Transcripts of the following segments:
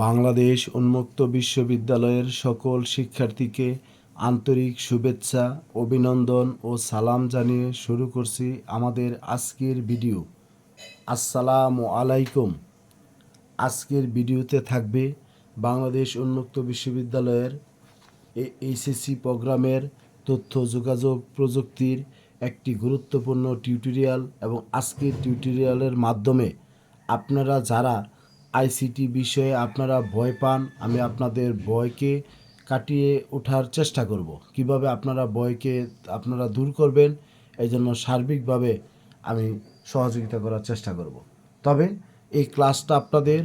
বাংলাদেশ উন্মুক্ত বিশ্ববিদ্যালয়ের সকল শিক্ষার্থীকে আন্তরিক শুভেচ্ছা, অভিনন্দন ও সালাম জানিয়ে শুরু করছি আমাদের আজকের ভিডিও। আসসালামু আলাইকুম। আজকের ভিডিওতে থাকবে বাংলাদেশ উন্মুক্ত বিশ্ববিদ্যালয়ের এইচএসসি প্রোগ্রামের তথ্য, যোগাযোগ প্রযুক্তির একটি গুরুত্বপূর্ণ টিউটোরিয়াল এবং আজকের টিউটোরিয়ালের মাধ্যমে আপনারা যারা আইসিটি বিষয়ে আপনারা ভয় পান, আমি আপনাদের ভয়কে কাটিয়ে ওঠার চেষ্টা করব। কীভাবে আপনারা ভয়কে আপনারা দূর করবেন এই জন্য সার্বিকভাবে আমি সহযোগিতা করার চেষ্টা করব। তবে এই ক্লাসটা আপনাদের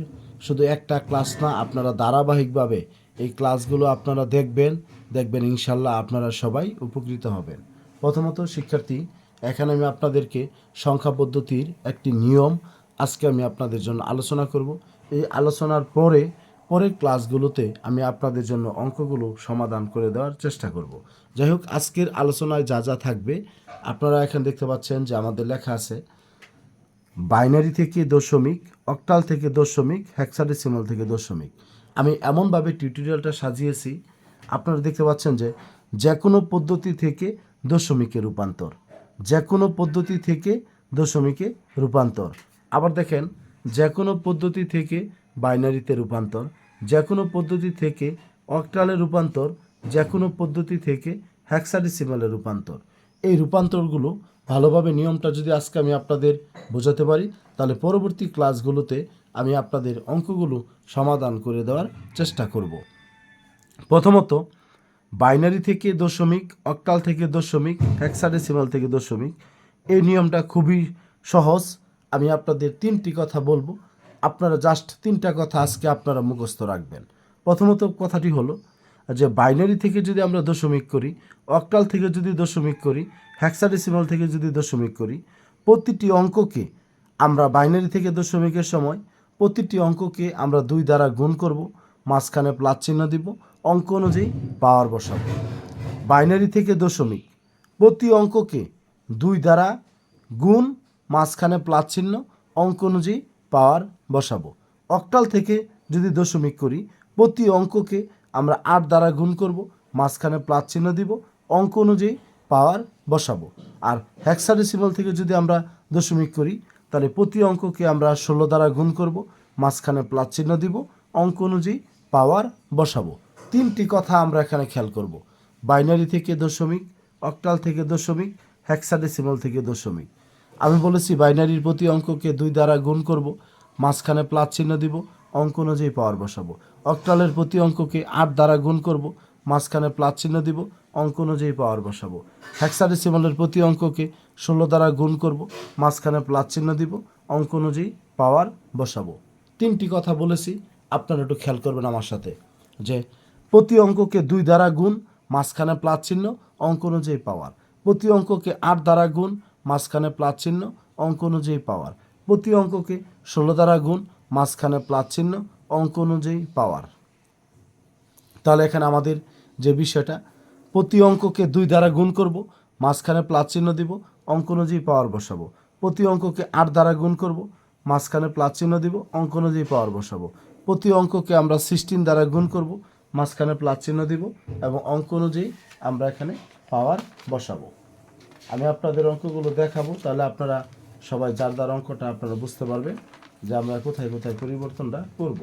শুধু একটা ক্লাস না, আপনারা ধারাবাহিকভাবে এই ক্লাসগুলো আপনারা দেখবেন দেখবেন ইনশাল্লাহ আপনারা সবাই উপকৃত হবেন। প্রথমত, শিক্ষার্থী, এখানে আমি আপনাদেরকে সংখ্যা পদ্ধতির একটি নিয়ম আজকে আমি আপনাদের জন্য আলোচনা করব। এই আলোচনার পরে, পরের ক্লাসগুলোতে আমি আপনাদের জন্য অঙ্কগুলো সমাধান করে দেওয়ার চেষ্টা করব। যাই হোক, আজকের আলোচনায় যা যা থাকবে, আপনারা এখানে দেখতে পাচ্ছেন যে আমাদের লেখা আছে, বাইনারি থেকে দশমিক, অক্টাল থেকে দশমিক, হেক্সাডেসিমাল থেকে দশমিক। আমি এমনভাবে টিউটোরিয়ালটা সাজিয়েছি, আপনারা দেখতে পাচ্ছেন যে যে কোনো পদ্ধতি থেকে দশমিকে রূপান্তর যে কোনো পদ্ধতি থেকে দশমিকে রূপান্তর। আবার দেখেন যে কোনো পদ্ধতি থেকে বাইনারিতে রূপান্তর যে কোনো পদ্ধতি থেকে অক্টালে রূপান্তর যে কোনো পদ্ধতি থেকে হ্যাক্সাডেসিমালে রূপান্তর। এই রূপান্তরগুলো ভালোভাবে নিয়মটা যদি আজকে আমি আপনাদের বোঝাতে পারি, তাহলে পরবর্তী ক্লাসগুলোতে আমি আপনাদের অঙ্কগুলো সমাধান করে দেওয়ার চেষ্টা করব। প্রথমত, বাইনারি থেকে দশমিক, অক্টাল থেকে দশমিক, হেক্সাডেসিমাল থেকে দশমিক, এই নিয়মটা খুবই সহজ। আমি আপনাদের তিনটি কথা বলব। আপনারা জাস্ট তিনটা কথা আজকে আপনারা মুখস্থ রাখবেন। প্রথমত কথাটি হলো যে বাইনারি থেকে যদি আমরা দশমিক করি অক্টাল থেকে যদি দশমিক করি হ্যাক্সাডেসিমাল থেকে যদি দশমিক করি, প্রতিটি অঙ্ককে আমরা বাইনারি থেকে দশমিকের সময়, প্রতিটি অঙ্ককে আমরা দুই দ্বারা গুণ করব, মাঝখানে প্লাস চিহ্ন দিব, অঙ্ক অনুযায়ী পাওয়ার বসাবো। বাইনারি থেকে দশমিক, প্রতি অঙ্ককে দুই দ্বারা গুণ মাঝখানে প্লাস চিহ্ন অঙ্ক অনুযায়ী পাওয়ার বসাবো। অক্টাল থেকে যদি দশমিক করি, প্রতি অঙ্ককে আমরা আট দ্বারা গুণ করব, মাঝখানে প্লাস চিহ্ন দিব, অঙ্ক অনুযায়ী পাওয়ার বসাবো। আর হ্যাক্সাডেসিমাল থেকে যদি আমরা দশমিক করি, তাহলে প্রতি অঙ্ককে আমরা ষোলো দ্বারা গুণ করব, মাঝখানে প্লাস চিহ্ন দিব, অঙ্ক অনুযায়ী পাওয়ার বসাবো। তিনটি কথা আমরা এখানে খেয়াল করব। বাইনারি থেকে দশমিক, অক্টাল থেকে দশমিক হ্যাক্সাডেসিমাল থেকে দশমিক। আমি বলেছি, বাইনারির প্রতি অঙ্ককে দুই দ্বারা গুণ করব, মাঝখানে প্লাস চিহ্ন দিব, অঙ্ক অনুযায়ী পাওয়ার বসাবো। অক্টালের প্রতি অঙ্ককে আট দ্বারা গুণ করব, মাঝখানে প্লাস চিহ্ন দিব, অঙ্ক অনুযায়ী পাওয়ার বসাবো। হ্যাক্সাডেসিমালের প্রতি অঙ্ককে ষোলো দ্বারা গুণ করব, মাঝখানে প্লাস চিহ্ন দিব, অঙ্ক অনুযায়ী পাওয়ার বসাবো। তিনটি কথা বলেছি, আপনারা একটু খেয়াল করবেন আমার সাথে, যে প্রতি অঙ্ককে দুই দ্বারা গুণ, মাঝখানে প্লাস চিহ্ন, অঙ্ক অনুযায়ী পাওয়ার প্রতি অঙ্ককে আট দ্বারা গুণ মাঝখানে প্লাস চিহ্ন অঙ্ক অনুযায়ী পাওয়ার। প্রতি অঙ্ককে ষোলো দ্বারা গুণ মাঝখানে প্লাস চিহ্ন অঙ্ক অনুযায়ী পাওয়ার। তাহলে এখানে আমাদের যে বিষয়টা, প্রতি অঙ্ককে দুই দ্বারা গুণ করব, মাঝখানে প্লাস চিহ্ন দিব, অঙ্ক অনুযায়ী পাওয়ার বসাবো। প্রতি অঙ্ককে আট দ্বারা গুণ করব, মাঝখানে প্লাস চিহ্ন দিব, অঙ্ক অনুযায়ী পাওয়ার বসাবো। প্রতি অঙ্ককে আমরা সিক্সটিন দ্বারা গুণ করব, মাঝখানে প্লাস চিহ্ন দিব এবং অঙ্ক অনুযায়ী আমরা এখানে পাওয়ার বসাবো। আমি আপনাদের অঙ্কগুলো দেখাবো, তাহলে আপনারা সবাই যার দ্বার অঙ্কটা আপনারা বুঝতে পারবেন যে আমরা কোথায় কোথায় পরিবর্তনটা করব।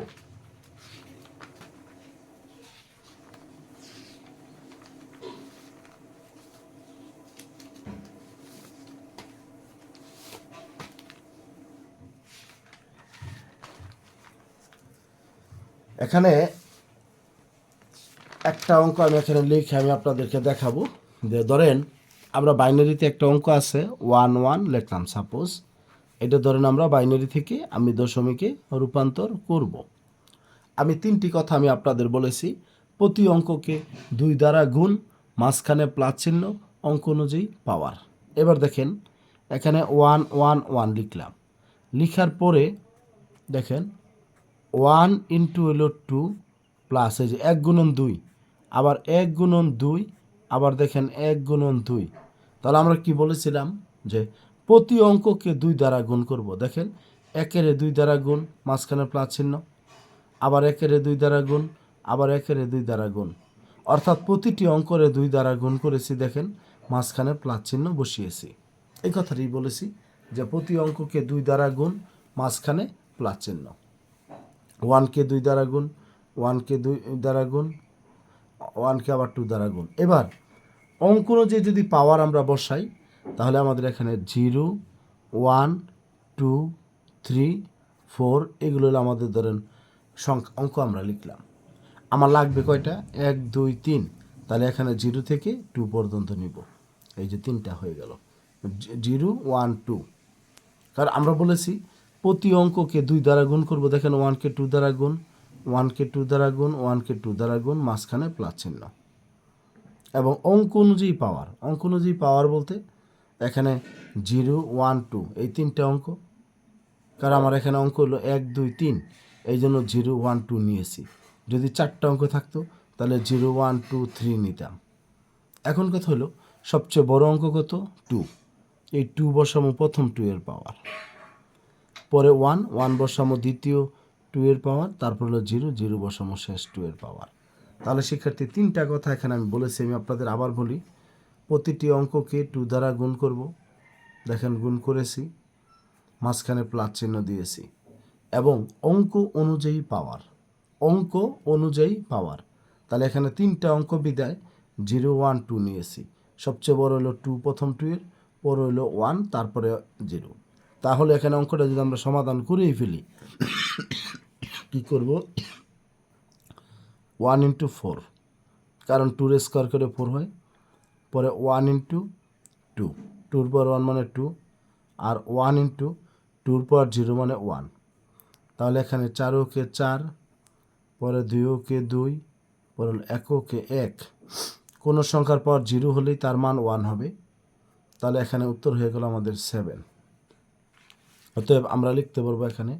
এখানে একটা অঙ্ক আমি এখানে লিখে আমি আপনাদেরকে দেখাবো। যে ধরেন আমরা বাইনারিতে একটা অঙ্ক আছে ওয়ান ওয়ান লিখলাম সাপোজ এটা ধরেন আমরা বাইনারি থেকে আমি দশমিকে রূপান্তর করব। আমি তিনটি কথা আমি আপনাদের বলেছি। প্রতি অঙ্ককে দুই দ্বারা গুণ, মাঝখানে প্লাস চিহ্ন, অঙ্ক অনুযায়ী পাওয়ার। এবার দেখেন, এখানে ওয়ান ওয়ান ওয়ান লিখলাম। লিখার পরে দেখেন ওয়ান ইন্টু হলো টু প্লাস এই যে এক গুণন দুই, আবার এক গুণন দুই, আবার দেখেন এক গুণন দুই। তাহলে আমরা কি বলেছিলাম? যে প্রতি অঙ্ককে দুই দ্বারা গুণ করব। দেখেন, একের দুই দ্বারা গুণ, মাঝখানে প্লাস চিহ্ন, আবার একেরে দুই দ্বারা গুণ, আবার একেরে দুই দ্বারা গুণ। অর্থাৎ প্রতিটি অঙ্করে দুই দ্বারা গুণ করেছি, দেখেন, মাঝখানে প্লাস চিহ্ন বসিয়েছি। এই কথাটি বলেছি যে প্রতি অঙ্ককে দুই দ্বারা গুণ, মাঝখানে প্লাস চিহ্ন। ওয়ানকে দুই দ্বারা গুণ, ওয়ানকে দুই দ্বারা গুণ, ওয়ানকে আবার টু দ্বারা গুণ। এবার অঙ্ক অনুযায়ী যদি পাওয়ার আমরা বসাই, তাহলে আমাদের এখানে zero one two three four এগুলো হলো আমাদের ধরেন সংখ্যা, অঙ্ক আমরা লিখলাম। আমার লাগবে কয়টা? এক, দুই, তিন। তাহলে এখানে জিরো থেকে টু পর্যন্ত নিব। এই যে তিনটা হয়ে গেল। জিরো ওয়ান টু কারণ আমরা বলেছি, প্রতি অঙ্ককে দুই দ্বারা গুণ করব। দেখেন ওয়ানকে টু দ্বারা গুণ ওয়ানকে টু দ্বারা গুণ ওয়ানকে টু দ্বারা গুণ, মাঝখানে প্লাস চিহ্ন। এবং অঙ্ক অনুযায়ী পাওয়ার অঙ্ক অনুযায়ী পাওয়ার বলতে এখানে জিরো ওয়ান টু এই তিনটে অঙ্ক। কারণ আমার এখানে অঙ্ক হলো এক, দুই, তিন। এই জন্য জিরো ওয়ান টু নিয়েছি। যদি চারটা অঙ্ক থাকতো, তাহলে জিরো ওয়ান টু থ্রি নিতাম। এখন কথা হলো, সবচেয়ে বড় অঙ্ক কত? টু এই টু বসামো প্রথম টু এর পাওয়ার পরে ওয়ান ওয়ান বসামো দ্বিতীয় টু এর পাওয়ার তারপর হলো জিরো জিরো বসামো শেষ টু এর পাওয়ার তাহলে শিক্ষার্থী, তিনটা কথা এখানে আমি বলেছি, আমি আপনাদের আবার বলি। প্রতিটি অঙ্ককে টু দ্বারা গুণ করব। দেখেন, গুণ করেছি, মাঝখানে প্লাস চিহ্ন দিয়েছি। এবং অঙ্ক অনুযায়ী পাওয়ার, অঙ্ক অনুযায়ী পাওয়ার। তাহলে এখানে তিনটা অঙ্ক বিদায়, জিরো, ওয়ান, টু নিয়েছি। সবচেয়ে বড় হলো টু প্রথম টু এর, পর হলো ওয়ান তারপরে জিরো। তাহলে এখানে অঙ্কটা যদি আমরা সমাধান করেই ফেলি, কী করব? One into four. কারণ টুর স্কোয়ার করে ফোর হয়, পরে ওয়ান ইন্টু টু। টুর পর ওয়ান মানে টু আর ওয়ান ইন্টু টুর পর জিরো মানে ওয়ান তাহলে এখানে চার ওকে চার, পরে দুই ওকে দুই, পরে এক ওকে এক। কোনো সংখ্যার পর জিরো হলেই তার মান ওয়ান হবে। তাহলে এখানে উত্তর হয়ে গেল আমাদের সেভেন অতএব আমরা লিখতে পারব এখানে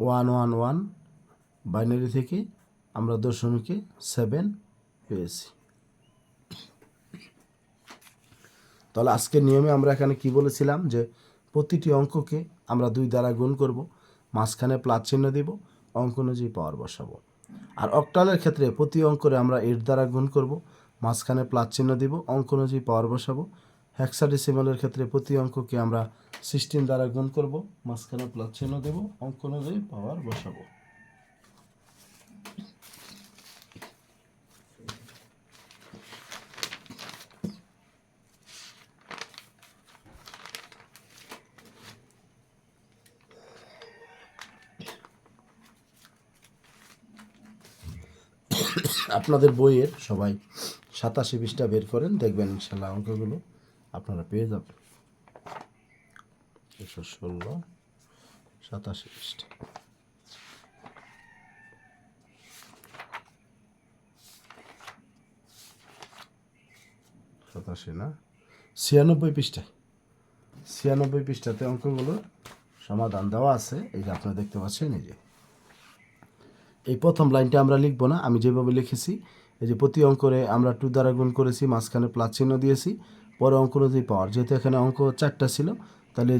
ওয়ান ওয়ান ওয়ান বাইনারি থেকে আমরা দশমিকে সেভেন পেয়েছি। তাহলে আজকের নিয়মে আমরা এখানে কি বলেছিলাম? যে প্রতিটি অঙ্ককে আমরা দুই দ্বারা গুণ করব। মাঝখানে প্লাস চিহ্ন দিব, অঙ্ক অনুযায়ী পাওয়ার বসাবো। আর অক্টালের ক্ষেত্রে প্রতি অঙ্করে আমরা এর দ্বারা গুণ করব। মাঝখানে প্লাস চিহ্ন দিব, অঙ্ক অনুযায়ী পাওয়ার বসাবো। হ্যাক্সাডেসিমালের ক্ষেত্রে প্রতি অঙ্ককে আমরা সিক্সটিন দ্বারা গুণ করব। মাঝখানে প্লাস চিহ্ন দেব, অঙ্ক অনুযায়ী পাওয়ার বসাবো। আপনাদের বইয়ের সবাই সাতাশি পৃষ্ঠা বের করেন, দেখবেন ইনশাল্লাহ অঙ্কগুলো আপনারা পেয়ে যাবেন। একশো ষোলো, সাতাশি পৃষ্ঠা সাতাশি না? ছিয়ানব্বই পৃষ্ঠায় ছিয়ানব্বই পৃষ্ঠাতে অঙ্কগুলো সমাধান দেওয়া আছে, এই যে আপনারা দেখতে পাচ্ছেন, এই যে। এই প্রথম লাইনটা আমরা লিখব না, আমি যেভাবে লিখেছি, এই যে প্রতি অঙ্করে আমরা টু দ্বারা গুণ করেছি, মাঝখানে প্লাস চিহ্ন দিয়েছি পরে অঙ্ক অনুযায়ী পাওয়ার। যেহেতু এখানে অঙ্ক চারটা ছিল, তাহলে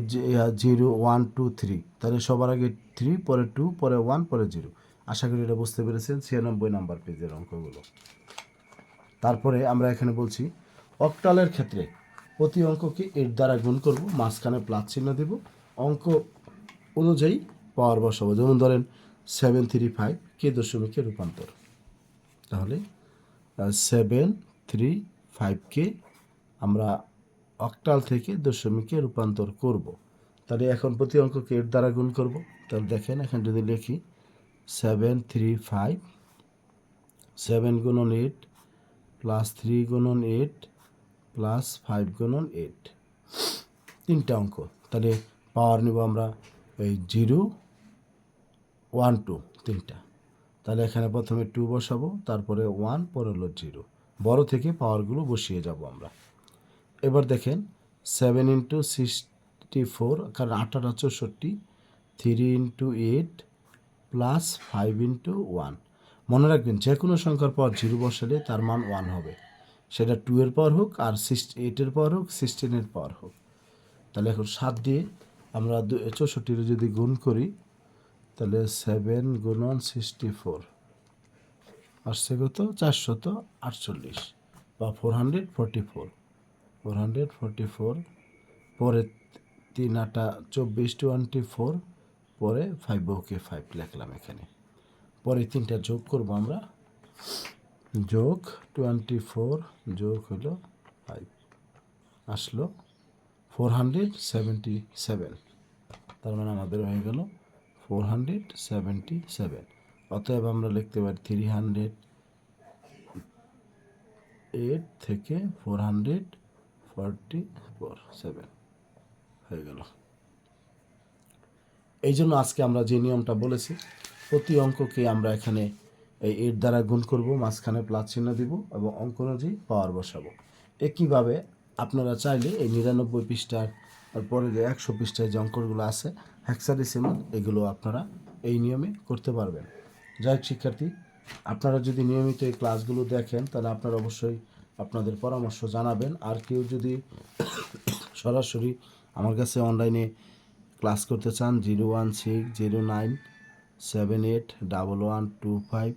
জিরো ওয়ান টু থ্রি তাহলে সবার আগে থ্রি পরে টু পরে ওয়ান পরে জিরো। আশা করি এটা বুঝতে পেরেছেন, ছিয়ানব্বই নাম্বার পেজের অঙ্কগুলো। তারপরে আমরা এখানে বলছি, অক্টালের ক্ষেত্রে প্রতি অঙ্ককে এর দ্বারা গুণ করব, মাঝখানে প্লাস চিহ্ন দেব। অঙ্ক অনুযায়ী পাওয়ার বসাবো। যেমন ধরেন সেভেন থ্রি ফাইভ কে দশমিকে রূপান্তর? তাহলে সেভেন থ্রি ফাইভকে আমরা অক্টাল থেকে দশমিকে রূপান্তর করব। তাহলে এখন প্রতি অঙ্ককে এর দ্বারা গুণ করব। তাহলে দেখেন, এখন যদি লিখি সেভেন থ্রি ফাইভ সেভেন গুণন এইট প্লাস থ্রি গুণন এইট প্লাস ফাইভ গুণন এইট তিনটা অঙ্ক। তাহলে পাওয়ার নেব আমরা, এই জিরো ওয়ান টু তিনটা। তাহলে এখানে প্রথমে টু বসাবো, তারপরে ওয়ান পরে হলো জিরো বড়ো থেকে পাওয়ারগুলো বসিয়ে যাব আমরা। এবার দেখেন সেভেন ইন্টু সিক্সটি ফোর কারণ আঠারো চৌষট্টি three into eight plus five into one মনে রাখবেন যে কোনো সংখ্যার পর জিরো বসালে তার মান ওয়ান হবে। সেটা টু এর পাওয়ার হোক, আর সিক্সটি এইটের পর হোক সিক্সটিনের পর হোক। তাহলে এখন সাত দিয়ে আমরা চৌষট্টির যদি গুণ করি তাহলে সেভেন গুণন সিক্সটি ফোর আসছে কত? চারশত আটচল্লিশ। বা four hundred forty four four hundred forty four পরে তিন আটা চব্বিশ টোয়েন্টি ফোর পরে ফাইভ ওকে ফাইভ লিখলাম এখানে। পরে তিনটা যোগ করব আমরা। যোগ টোয়েন্টি ফোর যোগ হলো ফাইভ আসলো ফোর হান্ড্রেড সেভেন্টি সেভেন তার মানে আমাদের হয়ে গেল ফোর হান্ড্রেড সেভেন অতএব আমরা লিখতে পারি থ্রি হান্ড্রেড এইট থেকে four hundred forty four seven হয়ে গেল। এই জন্য আজকে আমরা যে নিয়মটা বলেছি, প্রতি অঙ্ককে আমরা এখানে এই এর দ্বারা গুণ করব, মাঝখানে প্লাস চিহ্ন দিব এবং অঙ্ক অনুযায়ী পাওয়ার বসাবো। একইভাবে আপনারা চাইলে এই নিরানব্বই পৃষ্ঠার পরে যে একশো পৃষ্ঠায় যে অঙ্কগুলো আছে হ্যাক্সাডেসিমাল এগুলো আপনারা এই নিয়মে করতে পারবেন। যাই হোক শিক্ষার্থী, আপনারা যদি নিয়মিত এই ক্লাসগুলো দেখেন, তাহলে আপনারা অবশ্যই আপনাদের পরামর্শ জানাবেন। আর কেউ যদি সরাসরি আমার কাছে অনলাইনে ক্লাস করতে চান zero one six zero nine seven eight double one two five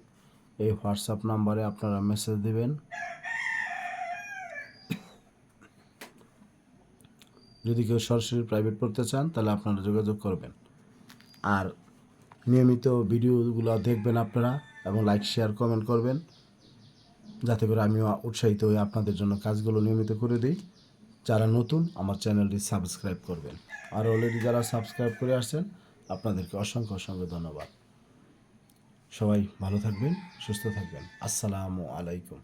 এই হোয়াটসঅ্যাপ নাম্বারে আপনারা মেসেজ দেবেন। যদি কেউ সরাসরি প্রাইভেট পড়তে চান, তাহলে আপনারা যোগাযোগ করবেন। আর নিয়মিত ভিডিওগুলো দেখবেন আপনারা এবং লাইক শেয়ার কমেন্ট করবেন, যাতে করে আমিও উৎসাহিত হয়ে আপনাদের জন্য কাজগুলো নিয়মিত করে দিই। যারা নতুন, আমার চ্যানেলটি সাবস্ক্রাইব করবেন। আর অলরেডি যারা সাবস্ক্রাইব করে আসছেন, আপনাদেরকে অসংখ্য অসংখ্য ধন্যবাদ। সবাই ভালো থাকবেন, সুস্থ থাকবেন। আসসালামু আলাইকুম।